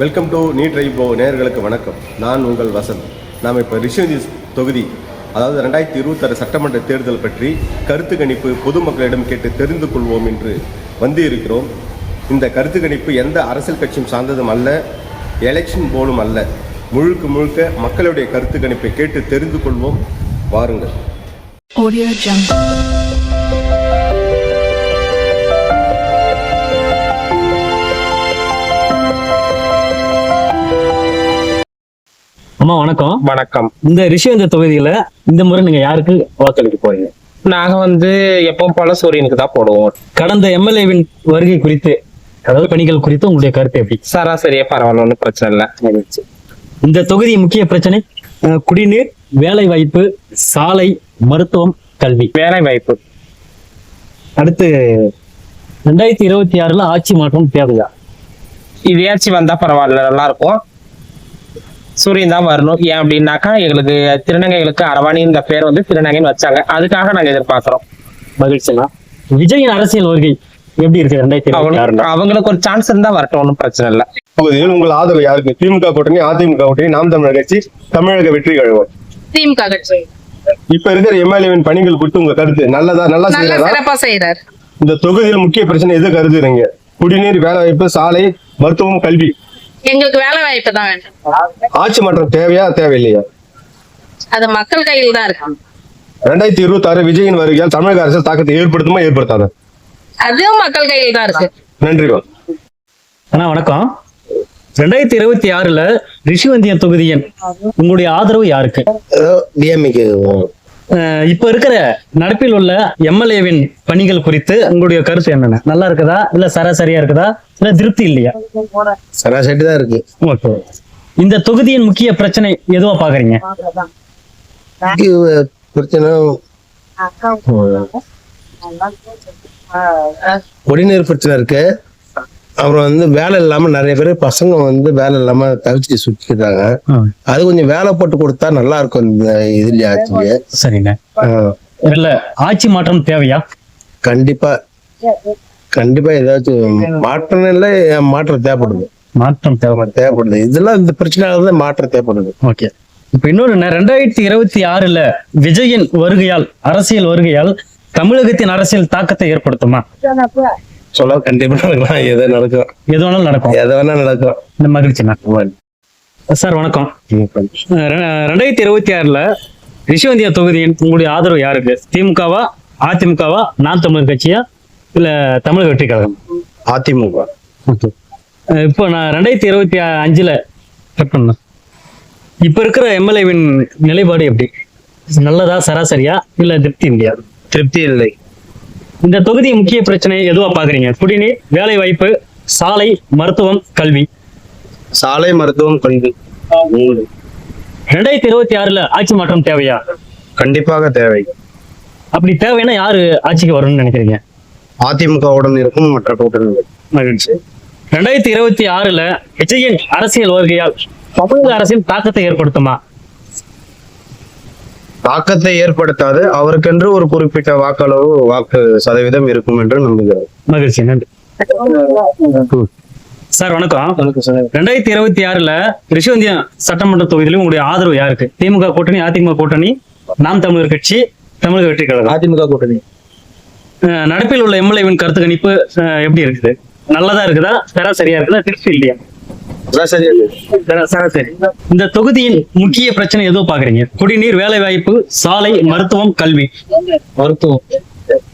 Welcome to NEET ribo நேர்களுக்கு வணக்கம். நான் உங்கள் வசந்த். நாம் இப்போ ரிஷிவந்தி தொகுதி அதாவது ரெண்டாயிரத்தி இருபத்தாறு சட்டமன்ற தேர்தல் பற்றி கருத்து கணிப்பு பொதுமக்களிடம் கேட்டு தெரிந்து கொள்வோம் என்று வந்து இருக்கிறோம் இந்த கருத்து கணிப்பு எந்த அரசியல் கட்சியும் சார்ந்ததும் அல்ல எலெக்ஷன் போலும் அல்ல. முழுக்க முழுக்க மக்களுடைய கருத்து கணிப்பை கேட்டு தெரிந்து கொள்வோம். வாருங்கள். அம்மா வணக்கம். வணக்கம். இந்த ரிஷிவந்த தொகுதியில இந்த முறை நீங்க யாருக்கு வாக்களிக்க போறீங்க? நாங்க வந்து எப்பவும் போல சூரியனுக்கு தான் போடுவோம். கடந்த எம்எல்ஏவின் வருகை குறித்து அதாவது பணிகள் குறித்து உங்களுடைய கருத்து எப்படி? சராசரியா பரவாயில்ல ஒன்றும் பிரச்சனை இல்லை. இந்த தொகுதி முக்கிய பிரச்சனை குடிநீர் வேலை வாய்ப்பு சாலை மருத்துவம் கல்வி. வேலை வாய்ப்பு அடுத்து ரெண்டாயிரத்தி இருபத்தி ஆறுல ஆட்சி மாற்றம் தேவையா? இதையாச்சும் வந்தா பரவாயில்ல நல்லா இருக்கும். சூரியன் தான் வரணும். ஏன் அப்படின்னாக்கா எங்களுக்கு திருநங்கைகளுக்கு அரவாணின்ற பேர் வந்து திருநங்கைன்னு வச்சாங்க. அதுக்காக நாங்க எதிர்பார்க்கிறோம். மகிழ்ச்சினா விஜயின் அரசியல் வருகை எப்படி இருக்கு ரெண்டாயிரத்தி அவங்களுக்கு ஒரு சான்ஸ் இருந்தா வரட்டும் ஒன்றும் பிரச்சனை இல்லை. தொகுதியில் உங்கள் ஆதரவு யாருக்கு? திமுக கூட்டணி அதிமுக கூட்டணி நாம் தமிழர் கட்சி தமிழக வெற்றி கழகம். திமுக கட்சி. இப்ப இருக்கிற எம்எல்ஏவின் பணிகள் குறித்து உங்க கருத்து நல்லதா நல்லா சிறப்பா செய்யறாரு இந்த தொகுதியில் முக்கிய பிரச்சனை எது கருதுறீங்க? குடிநீர் வேலைவாய்ப்பு சாலை மருத்துவம் கல்வி. எங்களுக்கு வேலை வாய்ப்பு தான் வேண்டும் ஆட்சி மாற்றம் தேவையா தேவையில்லையா? அது மக்கள் கையில் தான் இருக்கு. ரெண்டாயிரத்தி இருபத்தி ஆறு விஜயின் வருகையால் தமிழக அரசு தாக்கத்தை ஏற்படுத்துமா ஏற்படுத்தாத? அதுவும் மக்கள் கையில் தான் இருக்கு. நன்றி அண்ணா வணக்கம். ரெண்டாயிரத்தி இருபத்தி ஆறுல ரிஷிவந்தியன் தொகுதியின் உங்களுடைய ஆதரவு யாருக்கு? டிஎம்கே அஹ் இப்ப இருக்கிற நடப்பில் உள்ள எம்எல்ஏவின் பணிகள் குறித்து உங்களுடைய கருத்து என்னென்ன நல்லா இருக்குதா இல்ல சராசரியா இருக்குதா இல்ல திருப்தி இல்லையா சராசரி தான் இருக்கு ஓகே இந்த தொகுதியின் முக்கிய பிரச்சனை எதுவா பாக்குறீங்க இது பிரச்சனை குடிநீர் பிரச்சனை இருக்கு அப்புறம் வந்து வேலை இல்லாம நிறைய பேர் பசங்க வந்து வேலை இல்லாம தவிச்சு சுத்திக்கிறாங்க அது கொஞ்சம் வேலை போட்டு கொடுத்தா நல்லா இருக்கும் இந்த இதுல ஆட்சிக்கு. சரிங்க. ஆஹ் இல்ல ஆட்சி மாற்றம் தேவையா? கண்டிப்பா. கண்டிப்பா ஏதாச்சும் மாற்றம் இல்லை மாற்றம் தேவைப்படுது. மாற்றம் தேவை தேவைப்படுது. இதெல்லாம் இந்த பிரச்சனையால தான் மாற்றம் தேவைப்படுது. ஓகே. இப்ப இன்னொரு ரெண்டாயிரத்தி இருபத்தி ஆறுல விஜயின் வருகையால் அரசியல் வருகையால் தமிழகத்தின் அரசியல் தாக்கத்தை ஏற்படுத்துமா? சொல்ல கண்டிப்பா நடக்கலாம் எதோ நடக்கும்? எது வேணாலும் நடக்கும். எதை வேணா நடக்கும். இந்த மகிழ்ச்சி சார் வணக்கம். ரெண்டாயிரத்தி இருபத்தி ஆறுல ரிஷிவந்தியா தொகுதியின் உங்களுடைய ஆதரவு யாருக்கு? திமுகவா அதிமுகவா நாம் தமிழர் கட்சியா இல்ல தமிழக வெற்றி கழகம்? அதிமுக. ஓகே. இப்போ நான் ரெண்டாயிரத்தி இருபத்தி அஞ்சுல கட் பண்ணேன். இப்ப இருக்கிற எம்எல்ஏவின் நிலைப்பாடு எப்படி? நல்லதா சராசரியா இல்ல திருப்தி இல்லையா? திருப்தி இல்லை. இந்த தொகுதி முக்கிய பிரச்சனை எதுவா பாக்குறீங்க? குடிநீர் வேலை வாய்ப்பு சாலை மருத்துவம் கல்வி. சாலை மருத்துவம் கல்வி. ரெண்டாயிரத்தி இருபத்தி ஆறுல ஆட்சி மாற்றம் தேவையா? கண்டிப்பாக தேவை. அப்படி தேவைன்னா யாரு ஆட்சிக்கு வரணும்னு நினைக்கிறீங்க? அதிமுகவுடன் இருக்கும் மற்ற கூட்டணிகள். மகிழ்ச்சி. ரெண்டாயிரத்தி இருபத்தி ஆறுல விஜயின் அரசியல் வருகையால் தமிழக அரசின் தாக்கத்தை ஏற்படுத்துமா? தாக்கத்தை ஏற்படுத்தாது. அவருக்கென்று ஒரு குறிப்பிட்ட வாக்களவு வாக்கு சதவீதம் இருக்கும் என்று நம்புகிறேன் மகிழ்ச்சி நன்றி. சார் வணக்கம். ரெண்டாயிரத்தி இருபத்தி ஆறுல ரிஷிவந்தியா சட்டமன்ற தொகுதியிலும் உங்களுடைய ஆதரவு யாருக்கு? திமுக கூட்டணி அதிமுக கூட்டணி நாம் தமிழர் கட்சி தமிழக வெற்றி கழகம். அதிமுக கூட்டணி. அஹ் நடப்பில் உள்ள எம்எல்ஏவின் கருத்து கணிப்பு எப்படி இருக்குது? நல்லதா இருக்குதா? சராசரியா இருக்குதா? திருப்தி இல்லையா? சரா- சராசரி இந்த தொகுதியின் முக்கிய பிரச்சனை எதுவும் பாக்குறீங்க குடிநீர் வேலை வாய்ப்பு சாலை மருத்துவம் கல்வி. மருத்துவம்.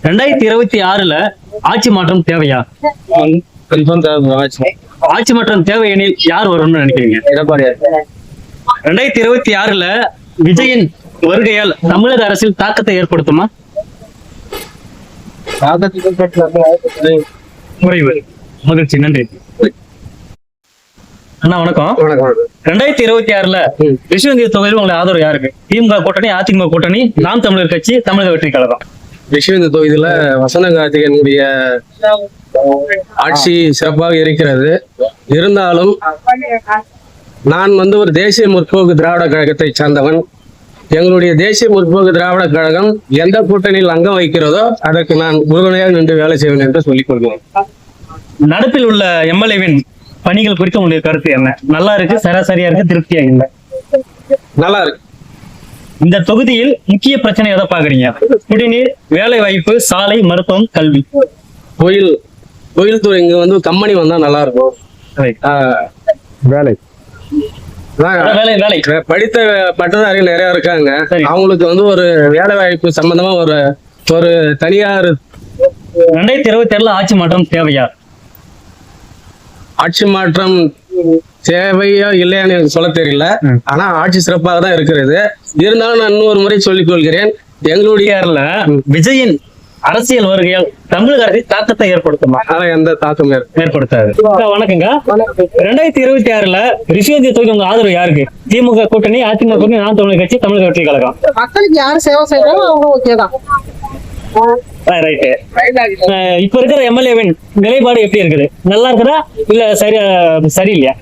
ரெண்டாயிரத்தி இருபத்தி ஆறுல ஆட்சி மாற்றம் தேவையா? ஆட்சி மாற்றம். தேவை எனில் யார் வரும்னு நினைக்கிறீங்க? ரெண்டாயிரத்தி இருபத்தி ஆறுல விஜயின் வருகையால் தமிழக அரசில் தாக்கத்தை ஏற்படுத்துமா? குறைவு. மகிழ்ச்சி. நன்றி. அண்ணா வணக்கம். ரெண்டாயிரத்தி இருபத்தி ஆறுல விஸ்வந்திய தொகுதியில் உங்களை ஆதரவு யாருக்கு? திமுக கூட்டணி அதிமுக கூட்டணி நாம் தமிழர் கட்சி தமிழக வெற்றி கழகம். விஸ்வந்த தொகுதியில வசந்த கார்த்திகனுடைய ஆட்சி சிறப்பாக இருக்கிறது. இருந்தாலும் நான் வந்து ஒரு தேசிய முற்போக்கு திராவிட கழகத்தை சார்ந்தவன். எங்களுடைய தேசிய முற்போக்கு திராவிட கழகம் எந்த கூட்டணியில் அங்கம் வைக்கிறதோ அதற்கு நான் உறுதுணையாக நின்று வேலை செய்வேன் என்று சொல்லிக் கொள்கிறேன். நடப்பில் உள்ள எம்எல்ஏவின் பணிகள் குறித்து உங்களுக்கு கருத்து என்ன? நல்லா இருக்கு சராசரியா இருக்கு திருப்தியா இல்லை? நல்லா இருக்கு. இந்த தொகுதியில் முக்கிய பிரச்சனை எதை பாக்குறீங்க குடிநீர் வேலை வாய்ப்பு சாலை மருத்துவம் கல்வி. கோயில் கோயில் துறை இங்க வந்து கம்பெனி வந்தா நல்லா இருக்கும். வேலை. வேலை வேலை. படித்த பட்டதாரிகள் நிறைய இருக்காங்க. சரி. அவங்களுக்கு வந்து ஒரு வேலை வாய்ப்பு சம்பந்தமா ஒரு ஒரு தனியார் ரெண்டாயிரத்தி இருபத்தி ஏழுல ஆட்சி மாற்றம் தேவையா? ஆட்சி மாற்றம் தேவையா இல்லையான்னு எனக்கு சொல்ல தெரியல. ஆனா ஆட்சி சிறப்பாக தான் இருக்கிறது. இருந்தாலும் நான் இன்னொரு முறை சொல்லிக் கொள்கிறேன். எங்களுடைய விஜயின் அரசியல் வருகையால் தமிழக அரசியல் தாக்கத்தை ஏற்படுத்துமா? ஆனா எந்த தாக்கம் ஏற்ப- ஏற்படுத்தாது. வணக்கங்க ரெண்டாயிரத்தி இருபத்தி ஆறுல ரிஷிவந்தி தொகுதி உங்க ஆதரவு யாருக்கு? திமுக கூட்டணி அதிமுக கூட்டணி நான் தமிழர் கட்சி தமிழக வெற்றி கழகம். மக்களுக்கு யாரு சேவை செய்யறாங்களோ அவங்க ஓகே தான். ரைட்டு இப்ப இருக்கிற எம்எல்ஏவின் நிலைப்பாடு எப்படி இருக்குது? நல்லா இருக்குதா? இல்ல சரி சரியில்லையா?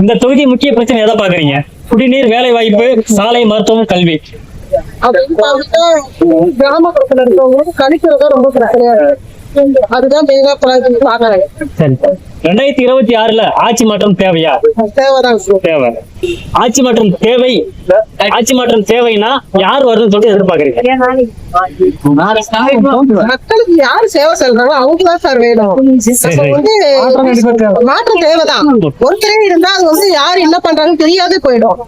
இந்த தொகுதி முக்கிய பிரச்சனை எதை பாக்குறீங்க குடிநீர் வேலை வாய்ப்பு சாலை மருத்துவம் கல்வி. கிராமப்புறத்துல இருக்கவங்களுக்கு கழிக்கிறது தான் ரொம்ப பிரச்சனையா இருக்கு. அதுதான் மெயினா பாக்குறாங்க சரி. ரெண்டாயிரத்தி இருபத்தி ஆறுல ஆட்சி மாற்றம் தேவையா? தேவைதான் தேவை. ஆட்சி மாற்றம் தேவை. ஆட்சி மாற்றம் தேவைன்னா யார் வருதுன்னு சொல்லிட்டு எதிர்பார்க்கறீங்க? மக்களுக்கு யாரு சேவை செய்யறாங்களோ அவங்க தான் சார் வேணும். வந்து மாற்றம் தேவைதான். ஒருத்தரே இருந்தா அது வந்து யாரு என்ன பண்றாங்கன்னு தெரியாதே போயிடும்.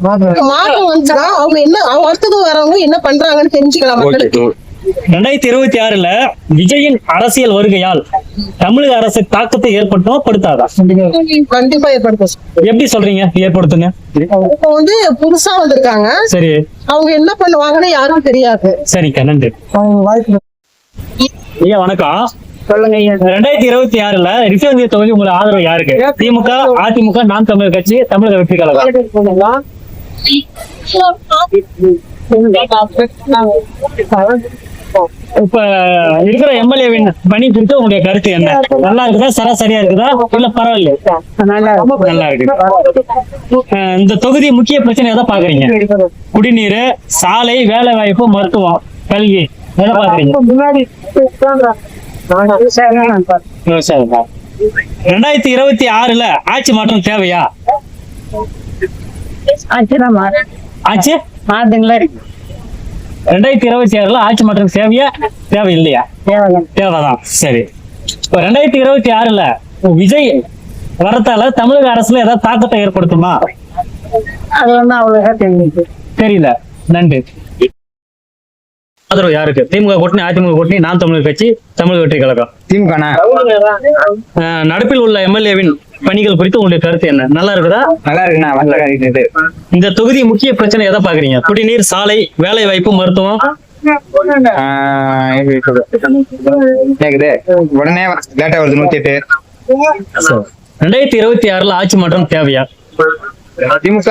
மாற்றம். வந்துச்சுன்னா அவங்க என்ன அவங்க அடுத்தது வரவங்க என்ன பண்றாங்கன்னு தெரிஞ்சுக்கலாம் மக்களுக்கு. ரெண்டாயிரத்தி இருபத்தி ஆறுல விஜயின் அரசியல் வருகையால் தமிழக அரசு தாக்கத்தை ஏற்படுத்துமா படுத்தாதா? கண்டிப்பா ஏற்படுத்தும். சார். எப்படி சொல்றீங்க? ஏற்படுத்துங்க. இப்போ வந்து புதுசா வந்திருக்காங்க. சரி. அவங்க என்ன பண்ணுவாங்கன்னு யாருக்கும் தெரியாது. சரிக்கா நன்றி. ஐயா வணக்கம். சொல்லுங்க ரெண்டாயிரத்தி இருபத்தி ஆறுல ரிசர்வ் தொகுதி உங்களுக்கு ஆதரவு யாருக்கு? திமுக அதிமுக நாம் தமிழர் கட்சி தமிழக வெற்றி கழகம். இப்ப இருக்கிற எம்எல்ஏவின் பணி குறித்து உங்களுடைய கருத்து என்ன? நல்லா இருக்குதா? சராசரியா இருக்குதா? இல்ல பரவாயில்ல நல்லா இருக்கு. இந்த தொகுதி முக்கிய பிரச்சனை எதை பாக்குறீங்க. குடிநீர் சாலை வேலை வாய்ப்பு மருத்துவம் கல்வி எதை பாக்குறீங்க? விவசாயம் தான். ரெண்டாயிரத்தி இருபத்தி ஆறுல ஆட்சி மாற்றம் தேவையா? ஆட்சி ரெண்டாயிரத்தி இருபத்தி ஆறுல ஆட்சி மாற்றம் தேவையா தேவை இல்லையா தேவைதான். சரி. இப்ப ரெண்டாயிரத்தி இருபத்தி ஆறுல விஜய் வரத்தால தமிழக அரசுல ஏதாவது தாக்கத்தை ஏற்படுத்துமா? அது வந்து அவ்வளவு தெரியல. நன்றி. ஆதரவு யாருக்கு? திமுக கூட்டணி அதிமுக கூட்டணி நாம் தமிழர் கட்சி தமிழக வெற்றி கழகம். திமுக நடப்பில் உள்ள எம்எல்ஏவின் பணிகள் குறித்து உங்களுடைய கருத்து என்ன? நல்லா இருக்குதா? நல்லா இருக்குண்ணா நல்லா இருக்குது இந்த தொகுதி முக்கிய பிரச்சனை எதை பாக்குறீங்க குடிநீர் சாலை வேலை வாய்ப்பு மருத்துவம்? உடனே லேட்டா வருது நூத்தி எட்டு. ரெண்டாயிரத்தி இருபத்தி ஆறுல ஆட்சி மாற்றம் தேவையா? திமுக?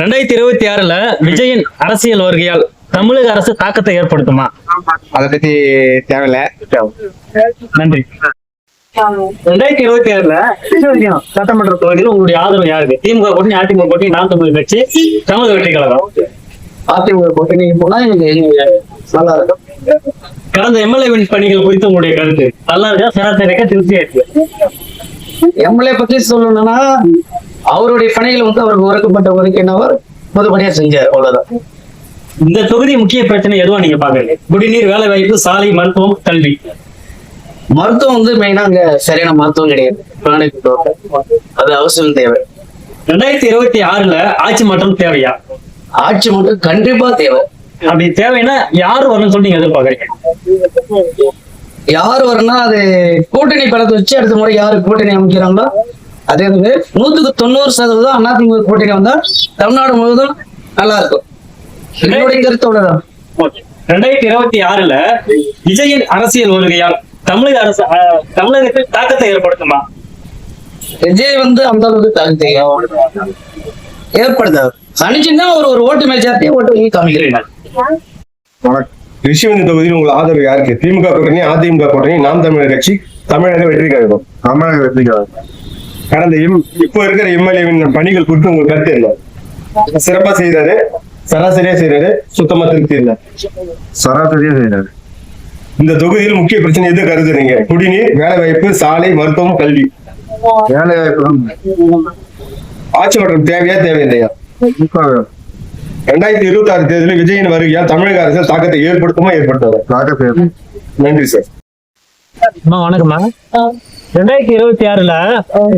ரெண்டாயிரத்தி இருபத்தி ஆறுல விஜயின் அரசியல் வருகையால் தமிழக அரசு தாக்கத்தை ஏற்படுத்துமா? அதை பத்தி தேவையில்ல. நன்றி. ரெண்டாயிரத்தி இருபத்தி ஆறுல சட்டமன்ற தொகுதியில் உங்களுடைய ஆதரவு யாருக்கு? திமுக கூட்டணி அதிமுக கூட்டணி நாம் தமிழ் கட்சி தமிழக வெற்றி கழகம். அதிமுக கூட்டணி போனா எனக்கு நல்லா இருக்கும். கடந்த எம்எல்ஏவின் பணிகள் குறித்து உங்களுடைய கருத்து? நல்லா இருக்கா? சராசரிக்கா திருப்தியா இருக்கு எம்எல்ஏ பத்தி சொல்லணும்னா அவருடைய பணிகள் வந்து அவருக்கு உறக்கப்பட்ட வரைக்கும் என்னவர் பொதுப்படியா செஞ்சார் அவ்வளவுதான். இந்த தொகுதி முக்கிய பிரச்சனை எதுவா நீங்க பாக்குறீங்க குடிநீர் வேலை வாய்ப்பு சாலை மருத்துவம் கல்வி. மருத்துவம் வந்து மெயினா அங்க சரியான மருத்துவம் கிடையாது. அது அவசியம் தேவை. ரெண்டாயிரத்தி இருபத்தி ஆறுல ஆட்சி மாற்றம் தேவையா? ஆட்சி மட்டும் கண்டிப்பா தேவை. அப்படி தேவைன்னா யார் வரணும்னு சொல்லி நீங்க எதிர்பார்க்கறீங்க? யார் வரணும்னா அது கூட்டணி பலத்தை வச்சு அடுத்த முறை யாரு கூட்டணி அமைக்கிறாங்களோ அதே வந்து நூத்துக்கு தொண்ணூறு சதவீதம் அதிமுக கூட்டணி வந்தா தமிழ்நாடு முழுவதும் நல்லா இருக்கும். என்னுடைய கருத்து அவ்வளவுதான். ஓகே. ரெண்டாயிரத்தி இருபத்தி ஆறுல விஜயின் அரசியல் வருகையால் தமிழக அரசு தமிழகத்தில் தாக்கத்தை ஏற்படுத்துமா? விஜய் வந்து அந்த அளவுக்கு தாக்கத்தை ஏற்படுத்தாது தனிச்சுன்னா ஒரு ஒரு ஓட்டு மெஜாரிட்டி ஓட்டு வாங்கி காமிக்கிறேன் ரிஷிவந்தி தொகுதியில் உங்கள் ஆதரவு யாருக்கு? திமுக கூட்டணி அதிமுக கூட்டணி நாம் தமிழர் கட்சி தமிழக வெற்றி கழகம். தமிழக வெற்றி கழகம். கடந்த எம் இப்போ இருக்கிற எம்எல்ஏவின் பணிகள் குறித்து உங்களுக்கு கருத்து என்ன? சிறப்பா செய்யறாரு சராசரியா செய்யறாரு சுத்தமா திருப்தி இல்லை. சராசரியா செய்யறாரு இந்த தொகுதியில் முக்கிய பிரச்சனை எது கருதுறீங்க? குடிநீர் வேலைவாய்ப்பு சாலை மருத்துவம் கல்வி. வேலை வாய்ப்பு ஆட்சி மாற்றம் தேவையா தேவையில்லையா? ரெண்டாயிரத்தி இருபத்தி ஆறு தேர்தலில் விஜயின் வருகையால் தமிழக அரசியல் தாக்கத்தை ஏற்படுத்துமா ஏற்படுத்தாது? நன்றி சார் அம்மா வணக்கம்மா. ரெண்டாயிரத்தி இருபத்தி ஆறுல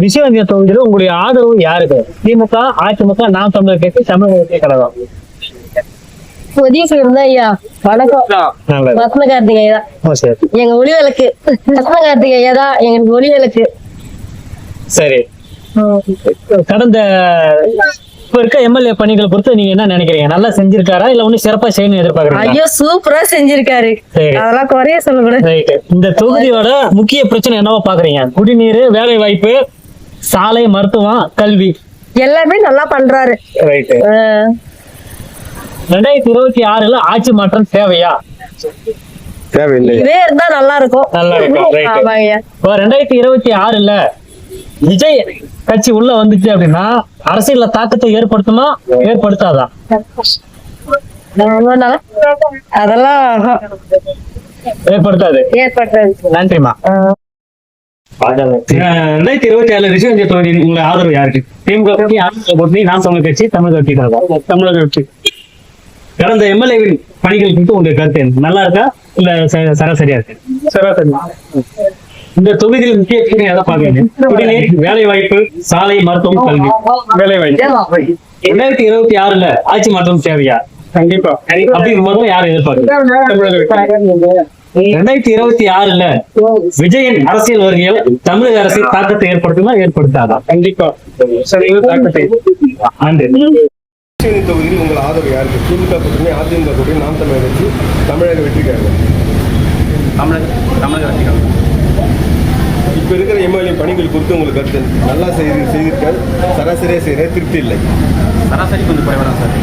விஸ்வந்திய தொகுதியில உங்களுடைய ஆதரவு யாருக்கு? திமுக அதிமுக நாம் தமிழர் கட்சி தமிழக கழகம். உதவி செய்யணும் ஐயா. வணக்கம். ரத்ன கார்த்திகேயா ஓ, சரி. எங்க ஒளி விளக்கு ரத்ன கார்த்திகேயா தான் எங்களுக்கு ஒளி விளக்கு சரி கடந்த இப்ப இருக்க எம்எல்ஏ பணிகளை பொறுத்து நீங்க என்ன நினைக்கிறீங்க? நல்லா செஞ்சிருக்காரா? இல்ல ஒன்னும் சிறப்பா செய்யணும் எதிர்பார்க்கறீங்களா? ஐயோ சூப்பரா செஞ்சிருக்காரு. சரி. அதெல்லாம் குறைய சொல்லக்கூடாது. இந்த தொகுதியோட முக்கிய பிரச்சனை என்னவா பாக்குறீங்க? குடிநீர் வேலை வாய்ப்பு சாலை மருத்துவம் கல்வி. எல்லாமே நல்லா பண்றாரு. ரெண்டாயிரத்தி இருபத்தி ஆறுல ஆட்சி மாற்றம் தேவையா? தேவையில்லை. இதே இருந்தா நல்லா இருக்கும் நல்லா இருக்கும், ரெண்டாயிரத்தி இருபத்தி ஆறுல விஜய் கட்சி உள்ள வந்துச்சு அப்படின்னா அரசியல்ல தாக்கத்தை ஏற்படுத்துமா? ஏற்படுத்தாதா? அதெல்லாம் ஏற்படுத்தாது. ஏற்பட்டது நன்றிமா ரெண்டாயிரத்தி இருபத்தி ஏழு தொகுதி உங்களை ஆதரவு யாருக்கு? திமுக நாம் தமிழ் கட்சி தமிழக கட்சி தமிழக கட்சி. கடந்த எம்எல்ஏவின் பணிகள் குறித்து உங்களுக்கு கருத்து என்ன? நல்லா இருக்கா? இல்ல சராசரியா இருக்கு? சராசரி. இந்த தொகுதியில் முக்கிய பிரச்சனை எதை பாக்குறீங்க குடிநீர் வேலை வாய்ப்பு சாலை மருத்துவம் கல்வி. வேலை வாய்ப்பு ரெண்டாயிரத்தி இருபத்தி ஆறுல ஆட்சி மாற்றம் தேவையா? கண்டிப்பா. அப்படி முதல்ல யாரை எதிர்பார்க்க ரெண்டாயிரத்தி இருபத்தி ஆறுல விஜயன் அரசியல் வருகையில் தமிழக அரசியல் தாக்கத்தை ஏற்படுத்துமா ஏற்படுத்தாதா? கண்டிப்பா. தாக்கத்தை. கிருஷ்ணகிரி தொகுதியில் உங்கள் ஆதரவு யாருக்கு? திமுக கூட்டணி அதிமுக கூட்டணி நாம் தமிழர் கட்சி தமிழக வெற்றி கழகம் தமிழக தமிழக அரசியல் இப்ப இருக்கிற எம்எல்ஏ பணிகள் குறித்து உங்களுக்கு கருத்து? நல்லா செய்து செய்திருக்கார். சராசரியா செய்யற திருப்தி இல்லை. சராசரி கொஞ்சம் குறைவா சார்.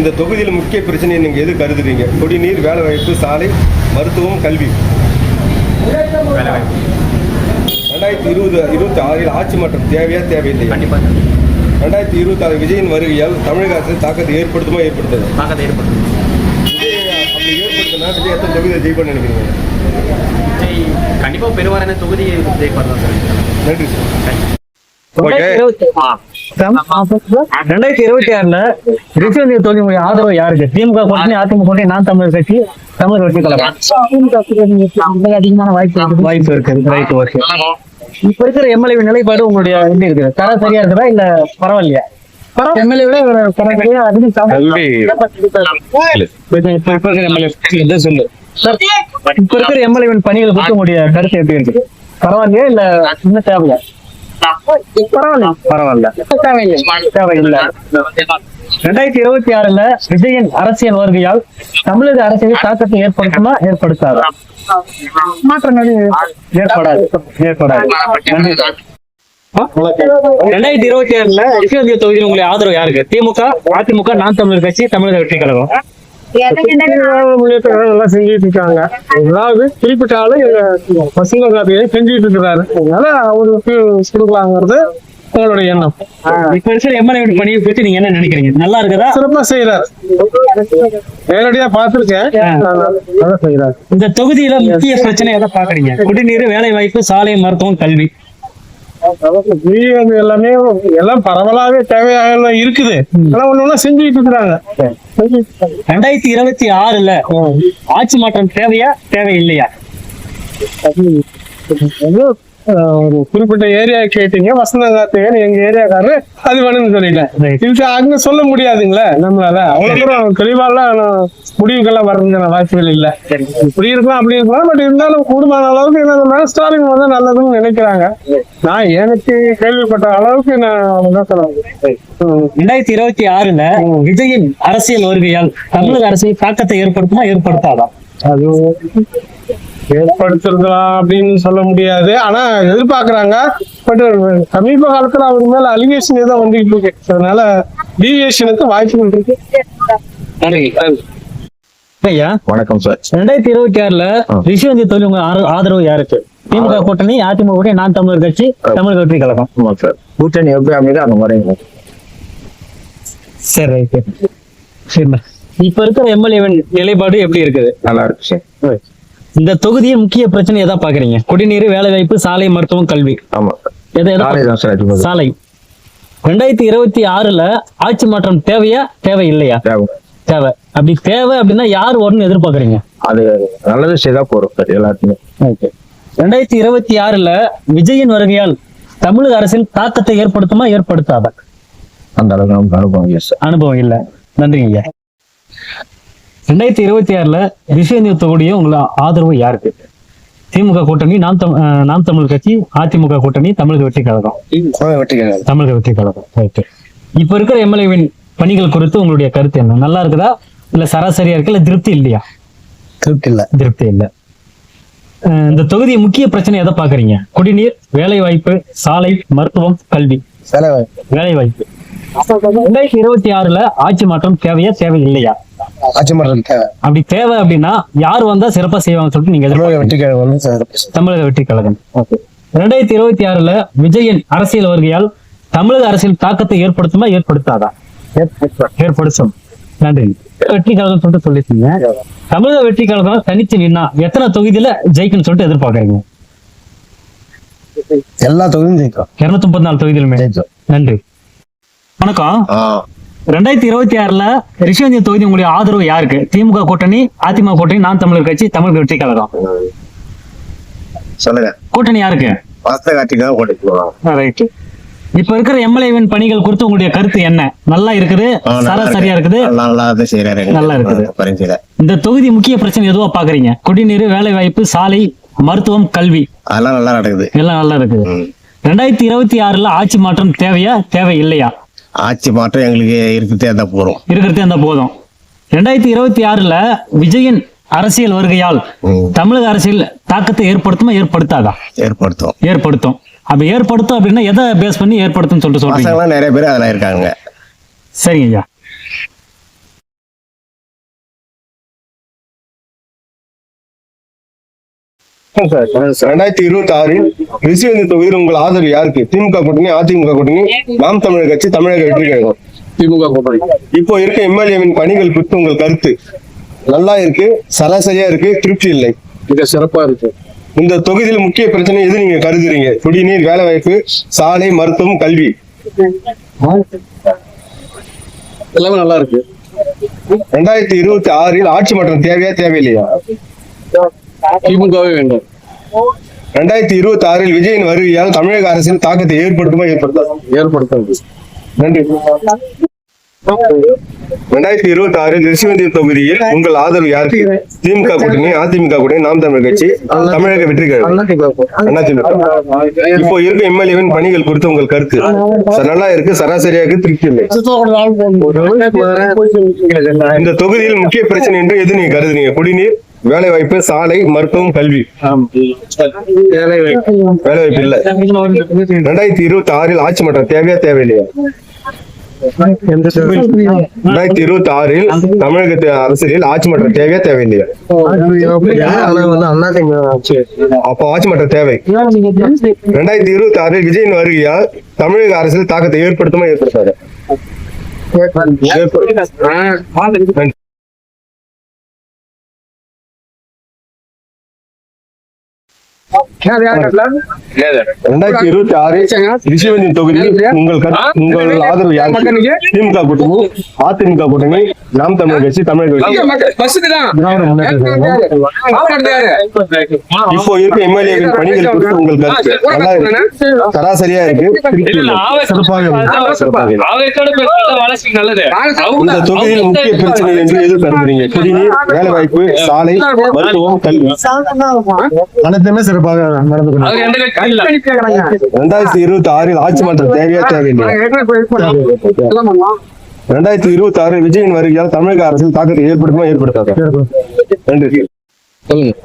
இந்த தொகுதியில் முக்கிய பிரச்சனையை நீங்க எது கருதுறீங்க? குடிநீர் வேலை வாய்ப்பு சாலை மருத்துவம் கல்வி. வேலை வாய்ப்பு. ரெண்டாயிரத்தி இருபது இருபத்தி ஆறில் ஆட்சி மாற்றம் தேவையா தேவையில்லை கண்டிப்பா ரெண்டாயிரத்தி இருபத்தி ஆறு விஜயின் வருகையால் தமிழக அரசு தாக்கத்தை ஏற்படுத்துமா ஏற்படுத்தாது? தாக்கத்தை ஏற்படுத்தும். விஜய் அப்படி ஏற்படுத்தினா விஜய் எத்தனை தொகுதியை ஜெயிப்பான்னு நினைக்கிறீங்க? விஜய் கண்டிப்பா பெருவாரியான தொகுதியை ஜெயிப்பார் தான் சார். நன்றி சார். ரெண்டாயிரத்தி இருபத்தி ஆறுல தொகுதி உங்களுடைய ஆதரவு யாருக்கு? திமுக கூட்டணி அதிமுக கூட்டணி நான் தமிழர் கட்சி தமிழ் வெற்றி கழகம். அதிகமான வாய்ப்பு இருக்கு வாய்ப்பு இருக்கு ரைட் ஓகே இப்ப இருக்கிற எம்எல்ஏ நிலைப்பாடு உங்களுடைய எப்படி இருக்குது. தர சரியா இருக்குதா இல்ல பரவாயில்லையா? பணிகள் குறித்து உங்களுடைய கருத்து எப்படி இருக்கு பரவாயில்லையா இல்ல இன்னும் தேவையா? பரவாயில்ல. பரவாயில்ல தேவையில்லை. தேவையில்லை. ரெண்டாயிரத்தி இருபத்தி ஆறுல விஜயன் அரசியல் வருகையால் தமிழக அரசியல் தாக்கத்தை ஏற்படுத்துமா? ஏற்படுத்தாதா? மாற்றங்கள் ஏற்படாது. ஏற்படாது. நன்றி சார். ரெண்டாயிரத்தி இருபத்தி ஆறுல ரிஷவந்திய தொகுதியில் உங்களுடைய ஆதரவு யாருக்கு? திமுக அதிமுக நான் தமிழர் கட்சி தமிழக வெற்றி கழகம். எல்லாம் செஞ்சுட்டு இருக்காங்க. அதாவது குறிப்பிட்ட ஆளு எங்க பசங்க செஞ்சுட்டு இருக்கிறாரு. அதனால அவருக்கு கொடுக்கலாங்கிறது உங்களுடைய எண்ணம். இப்ப இருக்கிற எம்எல்ஏ பணியை பத்தி நீங்க என்ன நினைக்கிறீங்க? நல்லா இருக்குதா? சிறப்பா செய்யறாரு நேரடியா பார்த்திருக்கேன். நல்லா செய்யறாரு இந்த தொகுதியில முக்கிய பிரச்சனை எதை பாக்குறீங்க குடிநீர் வேலை வாய்ப்பு சாலை மருத்துவம் கல்வி. எல்லாமே எல்லாம் பரவலாவே தேவையாக இருக்குது. ஆனா ஒண்ணு ஒண்ணு செஞ்சுட்டு இருக்கிறாங்க. ரெண்டாயிரத்தி இருபத்தி ஆறுல ஆட்சி மாற்றம் தேவையா தேவையில்லையா? அது, அஹ், ஒரு குறிப்பிட்ட ஏரியா கேட்டீங்க வசந்த கார்த்திகன் எங்க ஏரியாக்காரரு அது வேணும்னு சொல்லிட்டேன். இது அங்க சொல்ல முடியாதுங்களே நம்மளால. அவ்வளவு தூரம் தெளிவாலாம் முடிவுக்கெல்லாம் வர்றதுக்கான வாய்ப்புகள் இல்ல. இப்படி இருக்கலாம் அப்படி இருக்கலாம் பட் இருந்தாலும் கூடுமான அளவுக்கு என்ன ஸ்டாலின் வந்து நல்லதுன்னு நினைக்கிறாங்க. நான் எனக்கு கேள்விப்பட்ட அளவுக்கு நான் என்ன சொல்ல முடியும். ரெண்டாயிரத்தி இருபத்தி ஆறுல விஜயின் அரசியல் வருகையால் தமிழக அரசியல் தாக்கத்தை ஏற்படுத்துமா ஏற்படுத்தாதா? அது ஏற்படுத்திருக்கலாம் அப்படின்னு சொல்ல முடியாது. ஆனா எதிர்பார்க்கறாங்க. பட் சமீப காலத்துல அவர் மேல அலிகேஷன் ஏதோ வந்துகிட்டு இருக்கு. அதனால டீவியேஷனுக்கு வாய்ப்புகள் இருக்கு. ஐயா வணக்கம் சார் ரெண்டாயிரத்தி இருபத்தி ஆறுல ரிஷிவந்தி தொழில் உங்க ஆர- ஆதரவு யாருக்கு? திமுக கூட்டணி அதிமுக கூட்டணி நான் தமிழர் கட்சி தமிழக வெற்றி கழகம். ஆமா சார் கூட்டணி எப்படி அமைதோ அந்த மாதிரி சரி ரைட்டு சரிண்ணா இப்ப இருக்கிற எம்எல்ஏவின் நிலைப்பாடு எப்படி இருக்குது? நல்லா இருக்கு சார் இந்த தொகுதியின் முக்கிய பிரச்சனை எதா பாக்குறீங்க? குடிநீர் வேலைவாய்ப்பு சாலை மருத்துவம் கல்வி. ஆமா. சாலை ரெண்டாயிரத்தி இருபத்தி ஆறுல ஆட்சி மாற்றம் தேவையா தேவை. இல்லையா தேவை. அப்படி தேவை அப்படின்னா யார் வரும்னு எதிர்பார்க்கறீங்க? அது நல்லது செய்தா போறோம் சார் எல்லாத்துக்குமே ஓகே. ரெண்டாயிரத்தி இருபத்தி ஆறுல விஜயின் வருகையால் தமிழக அரசில் தாக்கத்தை ஏற்படுத்துமா ஏற்படுத்தாத? அந்த அளவுக்கு அனுபவம் அனுபவம் இல்ல. நன்றிங்க ஐயா. ரெண்டாயிரத்தி இருபத்தி ஆறுல விஷயநிதி தொகுதிய உங்கள ஆதரவு யாருக்கு? திமுக கூட்டணி நாம் அஹ், நாம் தமிழ் கட்சி அதிமுக கூட்டணி தமிழக வெற்றி கழகம். தமிழக வெற்றி கழகம். ரைட்டு இப்ப இருக்கிற எம்எல்ஏவின் பணிகள் குறித்து உங்களுடைய கருத்து என்ன? நல்லா இருக்குதா? இல்ல சராசரியா இருக்கு? இல்ல திருப்தி இல்லையா? திருப்தி இல்ல. திருப்தி இல்ல. இந்த தொகுதி முக்கிய பிரச்சனை எதை பாக்குறீங்க குடிநீர் வேலை வாய்ப்பு சாலை மருத்துவம் கல்வி. வேலை வாய்ப்பு ரெண்டாயிரத்தி இருபத்தி ஆறுல ஆட்சி மாற்றம் தேவையா தேவை இல்லையா ஆட்சி மாற்றம் தேவை. அப்படி தேவை அப்படின்னா யார் வந்தா சிறப்பா செய்வாங்கன்னு சொல்லிட்டு நீங்க தமிழக வந்து சிறப்பு. தமிழக வெற்றி கழகம் ரெண்டாயிரத்தி இருபத்தி ஆறுல விஜயன் அரசியல் வருகையால் தமிழக அரசியல் தாக்கத்தை ஏற்படுத்துமா ஏற்படுத்தாதா? ஏற்படுத்தும். நன்றி. வெற்றி கழகம் சொல்லிட்டு சொல்லிருக்கீங்க தமிழக வெற்றி கழகம் தனிச்சு நின்னா எத்தனை தொகுதியில ஜெயிக்கும்னு சொல்லிட்டு எதிர்பார்க்கறீங்க? எல்லா தொகுதியும் ஜெயிக்கும். இருநூத்தி முப்பத்தி நாலு தொகுதியிலுமே. நன்றி. வணக்கம். ரெண்டாயிரத்தி இருபத்தி ஆறுல ரிஷவந்தி தொகுதி உங்களுடைய ஆதரவு யாருக்கு? திமுக கூட்டணி அதிமுக கூட்டணி நான் தமிழர் கட்சி தமிழக வெற்றி கழகம். சொல்லுங்க. கூட்டணி யாருக்கு? ரைட் இப்ப இருக்கிற எம்எல்ஏவின் பணிகள் குறித்து உங்களுடைய கருத்து என்ன? நல்லா இருக்குது? சராசரியா இருக்குது? நல்லா இருக்குது. இந்த தொகுதி முக்கிய பிரச்சனை எதுவா பாக்குறீங்க? குடிநீர் வேலை வாய்ப்பு சாலை மருத்துவம் கல்வி. அதெல்லாம் நல்லா நடக்குது. எல்லாம் நல்லா இருக்குது. ரெண்டாயிரத்தி இருபத்தி ஆறுல ஆட்சி மாற்றம் தேவையா தேவை இல்லையா? ஆட்சி மாற்றம் எங்களுக்கு இருக்குதே தான் போறோம் இருக்கிறதே அந்த போதும். ரெண்டாயிரத்தி இருபத்தி ஆறுல விஜயன் அரசியல் வருகையால். தமிழக அரசியல் தாக்கத்தை ஏற்படுத்துமா ஏற்படுத்தாதா? ஏற்படுத்தும். ஏற்படுத்தும். அப்ப ஏற்படுத்தும் அப்படின்னா எதை பேஸ் பண்ணி ஏற்படுத்தும் சொல்லிட்டு சொல்றீங்க? நிறைய பேர் அதெல்லாம் இருக்காங்க. சரிங்க ஐயா. ரெண்டாயிரத்தி இருபத்தி ஆறில் ரிஷிவந்தி தொகுதியில் உங்கள் ஆதரவு யாருக்கு? திமுக கூட்டணி அதிமுக கூட்டணி நாம் தமிழர் கட்சி தமிழக வெற்றி கழகம். திமுக கூட்டணி. இப்போ இருக்க எம்எல்ஏவின் பணிகள் குறித்து உங்கள் கருத்து? நல்லா இருக்கு சராசரியா இருக்கு திருப்தி இல்லை. மிக சிறப்பா இருக்கு. இந்த தொகுதியில் முக்கிய பிரச்சனை எது நீங்க கருதுறீங்க? குடிநீர் வேலைவாய்ப்பு சாலை மருத்துவம் கல்வி. எல்லாமே நல்லா இருக்கு. ரெண்டாயிரத்தி இருபத்தி ஆறில் ஆட்சி மாற்றம் தேவையா தேவையில்லையா? திமுகவே வேண்டும். ரெண்டாயிரத்தி இருபத்தி ஆறில் விஜயின் வருகையால் தமிழக அரசின் தாக்கத்தை ஏற்படுத்துமா ஏற்படுத்தாது ஏற்படுத்தாது. நன்றி. ரெண்டாயிரத்தி இருபத்தி ஆறில் ரிஷிவந்தி தொகுதியில் உங்கள் ஆதரவு யாருக்கு திமுக கூட்டணி அதிமுக கூட்டணி நாம் தமிழர் கட்சி தமிழக வெற்றி கழகம். இப்போ இருக்க எம்எல்ஏவின் பணிகள் குறித்து உங்கள் கருத்து. நல்லா இருக்கு சராசரியா இருக்கு திருப்தி இல்லை. இந்த தொகுதியில் முக்கிய பிரச்சனை என்று எது நீங்க கருதுறீங்க குடிநீர் வேலை வாய்ப்பு சாலை மருத்துவம் கல்வி. வேலை வாய்ப்பு இல்ல. ரெண்டாயிரத்தி இருபத்தி ஆறில் ஆட்சி மாற்றம் தேவையா தேவையில்லையா? ரெண்டாயிரத்தி இருபத்தி ஆறில் தமிழக அரசியலில் ஆட்சி மாற்றம் தேவையா தேவையில்லையா? அப்போ ஆட்சி மாற்றம் தேவை. ரெண்டாயிரத்தி இருபத்தி ஆறில் விஜயின் வருகையால் தமிழக அரசியல் தாக்கத்தை ஏற்படுத்துமா ஏற்படுத்தாது? ஏற்படுத்தும். ரெண்டாயிரத்தி இருபத்தி ஆறு ரிஷிவந்தி தொகுதியில் உங்கள் கருத்து- உங்கள் ஆதரவு யாருக்கு? திமுக கூட்டணி அதிமுக கூட்டணி நாம் தமிழர் கட்சி தமிழக. இப்போ இருக்க பணிகள் குறித்து உங்கள் கருத்து. நல்லா இருக்கு சராசரியா இருக்கு. இந்த தொகுதியில் முக்கிய பிரச்சனை என்று எது கருதுறீங்க குடிநீர் வேலை வாய்ப்பு சாலை மருத்துவம் கல்வி. அனைத்துமே சிறப்பாக நடந்து ரெண்டாயிரத்தி இருபத்தி ஆறில் ஆட்சி மாற்றம் தேவையா தேவையில்லையா? ரெண்டாயிரத்தி இருபத்தி ஆறு விஜயின் வருகையால் தமிழக அரசில் தாக்கத்தை ஏற்படுத்துமா ஏற்படுத்தாதா? நன்றி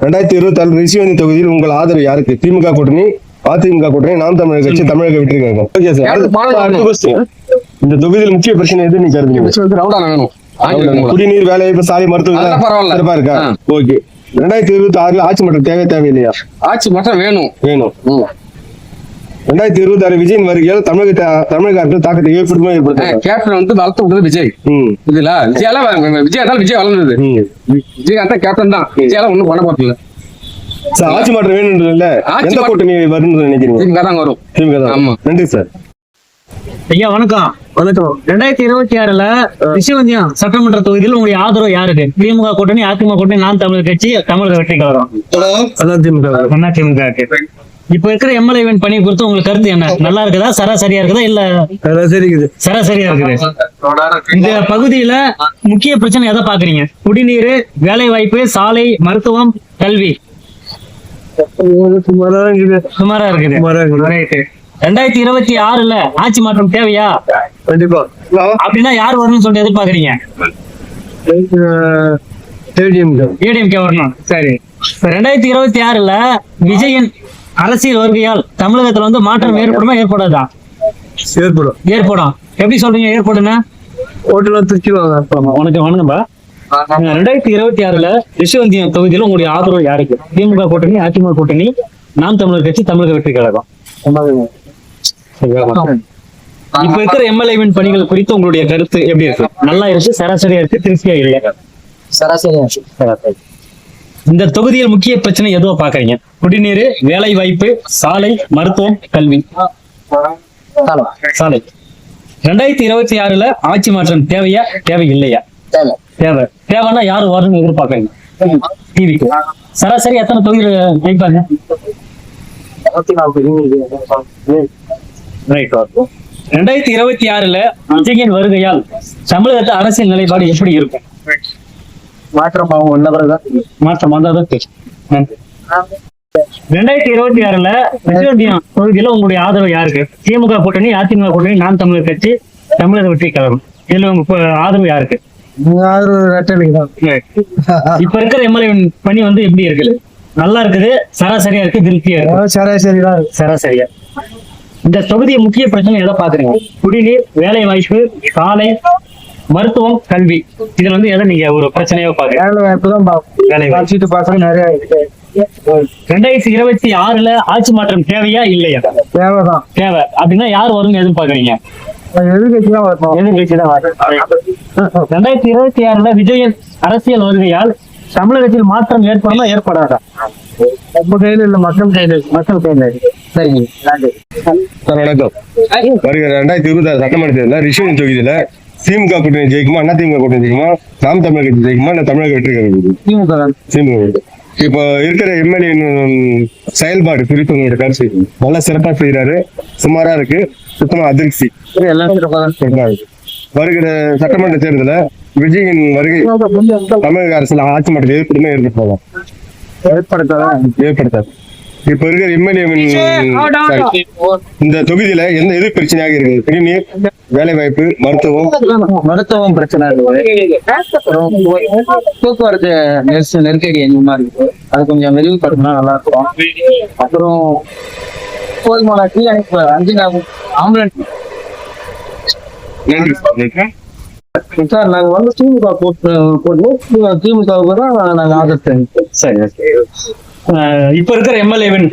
ரெண்டாயிரத்தி இருபத்தி ஆறு ரிஷிவந்தி தொகுதியில் உங்கள் ஆதரவு யாருக்கு? திமுக கூட்டணி அதிமுக கூட்டணி நாம் தமிழக கட்சி தமிழக வெற்றி கழகம் ஓகே சார். இந்த தொகுதியில் முக்கிய பிரச்சனை எது நீ கருதுங்க குடிநீர் வேலை வாய்ப்பு சாலை மருத்துவம். சிறப்பா இருக்கா. ஓகே. ரெண்டாயிரத்தி இருபத்தி ஆறுல ஆட்சி மாற்றம் தேவை தேவையில்லையா? ஆட்சி மாற்றம் வேணும். வேணும். ரெண்டாயிரத்தி இருபத்தி ஆறு விஜயின் வருகையால் தமிழக தமிழக அரசில் தாக்கத்தை ஏற்படுத்துமா ஏற்படுத்தாதா? கேப்டன் வந்து வளர்த்து விட்டது விஜய். ம். இதுல விஜயால விஜய் தான் விஜய் வளர்ந்தது. ம். விஜயகாந்த் கேப்டன் தான். விஜயால ஒண்ணும் பண்ண சார் ஆட்சி மாற்றம் ஆட்சி எந்த கூட்டணி வரும்னு நினைக்கிறீங்க? திமுக தான் வரும். திமுக தான். ஆமா. நன்றி சார். ஐயா வணக்கம். வணக்கம். ரெண்டாயிரத்தி இருபத்தி ஆறுல ரிஷிவந்தியம் சட்டமன்ற தொகுதியில் உங்களுடைய ஆதரவு யாருக்கு திமுக கூட்டணி அதிமுக கூட்டணி நான் தமிழர் கட்சி தமிழக வெற்றி கழகம். அதான் திமுக. அண்ணா திமுக இப்ப இருக்கிற எம்எல்ஏவின் பணி குறித்து உங்களுக்கு கருத்து என்ன? நல்லா இருக்குதா? சராசரியா இருக்குதா? இல்ல சரிக்குது சராசரியா இருக்குது. இந்த பகுதியில முக்கிய பிரச்சனை எதை பாக்குறீங்க குடிநீர் வேலை வாய்ப்பு சாலை மருத்துவம் கல்வி. சுமாரா இருக்குது. சுமாரா இருக்குது. ரெண்டாயிரத்தி இருபத்தி ஆறுல ஆட்சி மாற்றம் தேவையா? கண்டிப்பா. அப்படின்னா யார் வரணும்னு சொல்லிட்டு எதிர்பார்க்கறீங்க? ஏடிஎம்கே வரணும். சரி. இப்ப ரெண்டாயிரத்தி இருபத்தி ஆறுல விஜயன் அரசியல் வருகையால் தமிழகத்துல வந்து மாற்றம் ஏற்படுமா ஏற்படாதா? ஏற்படும். ஏற்படும். எப்படி சொல்றீங்க ஏற்படுன்னா ஓட்டுலாம் திருச்சிடுவாங்க உனக்கு வணக்கம்பா ரெண்டாயிரத்தி இருபத்தி ஆறுல ரிஷவந்தியம் தொகுதியில உங்களுடைய ஆதரவு யாருக்கு? திமுக கூட்டணி அதிமுக கூட்டணி நாம் தமிழர் கட்சி தமிழக வெற்றி கழகம். இப்ப இருக்கிற எம்எல்ஏவின் பணிகள் குறித்து உங்களுடைய கருத்து எப்படி இருக்கு? நல்லா இருக்கு சராசரியா இருக்கு திருப்தியா இல்லையா? சராசரியா சராசரி. இந்த தொகுதியில் முக்கிய பிரச்சனை எதுவோ பாக்குறீங்க குடிநீர் வேலை வாய்ப்பு சாலை மருத்துவம் கல்வி. சாலை. ரெண்டாயிரத்தி இருபத்தி ஆறுல ஆட்சி மாற்றம் தேவையா தேவை இல்லையா? தேவை. தேவை. தேவைன்னா யாரு வரணும்னு எதிர்பார்க்கறீங்க? டிவிக்கு. சராசரி எத்தனை தொகுதியில் ரைட் ரெண்டாயிரத்தி இருபத்தி ஆறுல விஜயின் வருகையால் தமிழகத்து அரசியல் நிலைப்பாடு எப்படி இருக்கும்? மாற்றம் வந்தவர்கள் மாற்றம் வந்தாதான் தெரியும். நன்றி. ரெண்டாயிரத்தி இருபத்தி ஆறுல ரிஷவந்தியம் தொகுதியில உங்களுடைய ஆதரவு யாருக்கு? திமுக கூட்டணி அதிமுக கூட்டணி நாம் தமிழர் கட்சி தமிழக வெற்றி கழகம். இதுல உங்க ஆதரவு யாருக்கு? இப்ப இருக்கிற எம்எல்ஏ பணி வந்து எப்படி இருக்குது நல்லா இருக்குது சராசரியா இருக்கு திருப்தியா இருக்கு? சராசரி தான் சராசரியா. இந்த தொகுதிய முக்கிய பிரச்சனை எதை பாக்குறீங்க குடிநீர் வேலை வாய்ப்பு சாலை மருத்துவம் கல்வி. இதுல வந்து எதை நீங்க ஒரு பிரச்சனையா பாக்குறீங்க வேலை வாய்ப்பு தான் வேலை வாய்ப்பு. நிறைய ரெண்டாயிரத்தி இருபத்தி ஆறுல ஆட்சி மாற்றம் தேவையா இல்லையா? தேவைதான். தேவை. அப்படின்னா யார் வரும்னு எதிர்பார்க்கறீங்க. ரெண்டாயிரத்தி இருபத்தி ஆறுல விஜயன் அரசியல் வருகையால் தமிழகத்தில் மாற்றம் ஏற்படுமா ஏற்படாதா? நம்ம கையில இல்ல மக்கள் கையில. மக்கள் கையில் சரிங்க. சார் வணக்கம் வருகிற ரெண்டாயிரத்தி இருபத்தி ஆறு சட்டமன்ற தேர்தலில் ரிஷவன் தொகுதியில திமுக கூட்டணி ஜெயிக்குமா அண்ணா திமுக கூட்டணி ஜெயிக்குமா நாம் தமிழக கட்சி ஜெயிக்குமா இல்ல தமிழக வெற்றி ஜெயிக்குமா? திமுக. திமுக. இப்போ இருக்கிற எம்எல்ஏ செயல்பாடு குறித்து உங்களோட கருத்து நல்லா சிறப்பா செய்யறாரு சுமாரா இருக்கு. சுத்தமா அதிர்ச்சி. எல்லாம் சிறப்பாக தான். வருகிற சட்டமன்ற தேர்தலில் விஜயின் வருகை தமிழக அரசியல் ஆட்சி மாற்றத்தை ஏற்படுமே ஏற்பட்டு போகலாம் ஏற்படுத்தாது இப்ப இருக்கிற எம்எல்ஏ இந்த தொகுதியில எந்த எது பிரச்சனையாக இருக்கு குடிநீர் வேலை வாய்ப்பு மருத்துவம். மருத்துவம் பிரச்சனை போக்குவரத்து நெரிசல் நெருக்கடி அதிகமா இருக்கு அது கொஞ்சம் விரிவுபடுத்தினா நல்லா இருக்கும் அப்புறம் போதுமான அஞ்சு ஆம்புலன்ஸ். நன்றி. சார் நாங்க வந்து திமுக போட்டு போட்டு திமுகவுக்கு தான் நாங்க ஆதரவு சரி அஹ் இப்ப இருக்கிற எம்எல்ஏவின்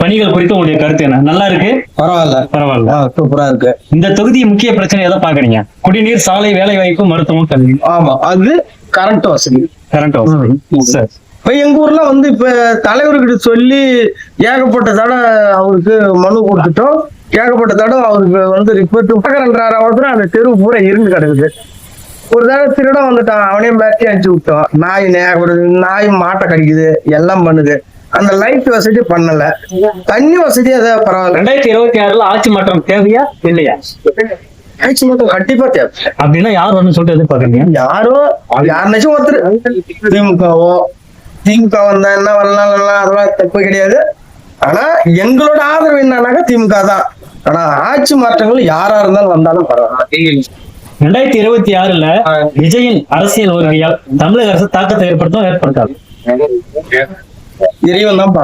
பணிகள் குறித்து உங்களுடைய கருத்து என்ன? நல்லா இருக்கு? பரவாயில்ல. பரவாயில்ல. சூப்பரா இருக்கு. இந்த தொகுதி முக்கிய பிரச்சனை எதை பாக்குறீங்க குடிநீர் சாலை வேலை வாய்ப்பு மருத்துவம் கல்வி. ஆமா அது கரண்ட் வசதி. Current sir. இப்ப எங்க ஊர்ல வந்து இப்ப தலைவர்கிட்ட சொல்லி ஏகப்பட்ட தடவை அவருக்கு மனு கொடுத்துட்டோம். ஏகப்பட்ட தடவை அவருக்கு வந்து ரிப்போர்ட் பார்க்கறன்றாரு அவசரம் அந்த தெரு பூரா இருந்து கிடக்குது. ஒரு தடவை திருடம் வந்துட்டான் அவனையும் பேட்டி அடிச்சு விட்டோம். நாய் ஒரு நாய் மாட்டை கடிக்குது எல்லாம் பண்ணுது. அந்த லைட் வசதி பண்ணல. தண்ணி வசதி அதை பரவாயில்ல. ரெண்டாயிரத்தி இருபத்தி ஆறுல ஆட்சி மாற்றம் தேவையா இல்லையா? ஆட்சி மட்டும் கண்டிப்பா தேவை. அப்படின்னா யார் வரணும்னு சொல்லிட்டு எதிர்பார்க்கறீங்க? யாரோ யாருனாச்சும் ஒருத்தர். திமுகவோ திமுக வந்தா என்ன வரலாம் வரலாம் அதெல்லாம் தப்பு கிடையாது. ஆனா எங்களோட ஆதரவு என்னன்னாக்கா திமுக தான். ஆனா ஆட்சி மாற்றங்கள் யாரா இருந்தாலும் வந்தாலும் பரவாயில்ல. ரெண்டாயிரத்தி இருபத்தி ஆறுல விஜயின் அரசியல் வருகையால் தமிழக அரசு தாக்கத்தை ஏற்படுத்தும் ஏற்படுத்தாது. இறைவன் தான்